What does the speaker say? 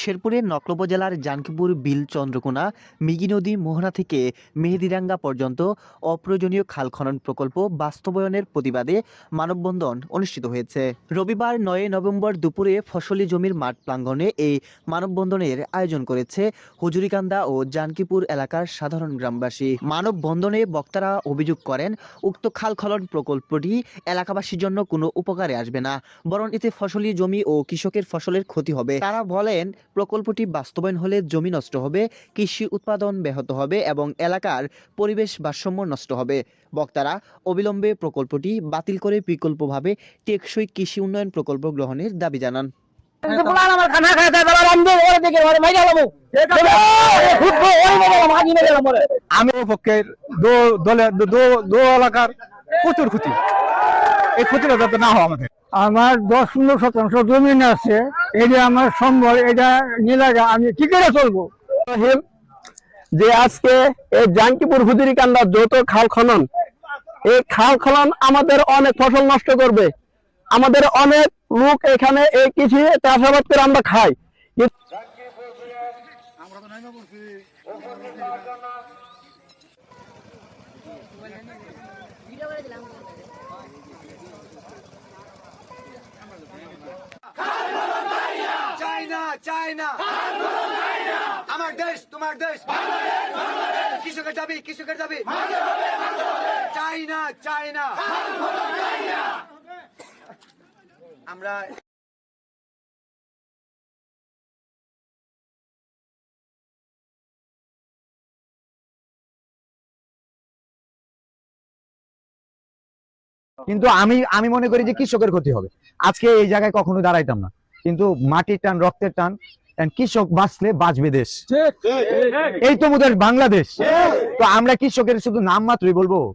শেরপুরের নকল জেলার জানকিপুর, বিল, চন্দ্রকোনা, মিগি নদী, মোহনা থেকে মেহেদিরাঙ্গা পর্যন্ত অপ্রয়োজনীয় খাল খনন প্রকল্প বাস্তবায়নের প্রতিবাদে মানববন্ধন অনুষ্ঠিত হয়েছে। রবিবার নয় নভেম্বর দুপুরে ফসলি জমির মাঠ প্রাঙ্গণে এই মানববন্ধনের আয়োজন করেছে হুজুরিকান্দা ও জানকিপুর এলাকার সাধারণ গ্রামবাসী। মানববন্ধনে বক্তারা অভিযোগ করেন, উক্ত খাল খনন প্রকল্পটি এলাকাবাসীর জন্য কোনো উপকারে আসবে না, বরং এতে ফসলি জমি ও কৃষকের ফসলের ক্ষতি হবে। তারা বলেন প্রকল্পটি বাস্তবায়ন হলে জমি নষ্ট হবে, কৃষি উৎপাদন ব্যাহত হবে এবং এলাকার পরিবেশ ভারসাম্য নষ্ট হবে। বক্তারা, অবিলম্বে প্রকল্পটি বাতিল করে বিকল্পভাবে টেকসই কৃষি উন্নয়ন প্রকল্প গ্রহণের দাবি জানান। আমি পক্ষের দো এলাকার প্রচুর ক্ষতি। এই ক্ষতিটা যাতে না হয় আমাদের। আমার দশ পনেরো শতাংশ জমিন আছে, এটা আমার সম্বল, এটা নিলাগা, আমি কি করে চলবো যে আজকে এই জানকিপুর হুজুরি কান্দার যত খাল খনন, এই খাল খনন আমাদের অনেক ফসল নষ্ট করবে। আমাদের অনেক লোক এখানে এই কৃষি চাষাবাদ করে আমরা খাই। চাইনা চাইনা আমার দেশ, তোমার দেশ। কৃষকের দাবি কৃষকের দাবি। চাইনা চাইনা আমরা কিন্তু আমি আমি মনে করি যে কৃষকের ক্ষতি হবে। আজকে এই জায়গায় কখনো দাঁড়াইতাম না। কিন্তু মাটির টান, রক্তের টান কৃষক বাঁচলে বাঁচবে দেশ। এই তো আমাদের বাংলাদেশ। তো আমরা কৃষকের শুধু নাম মাত্রই বলব।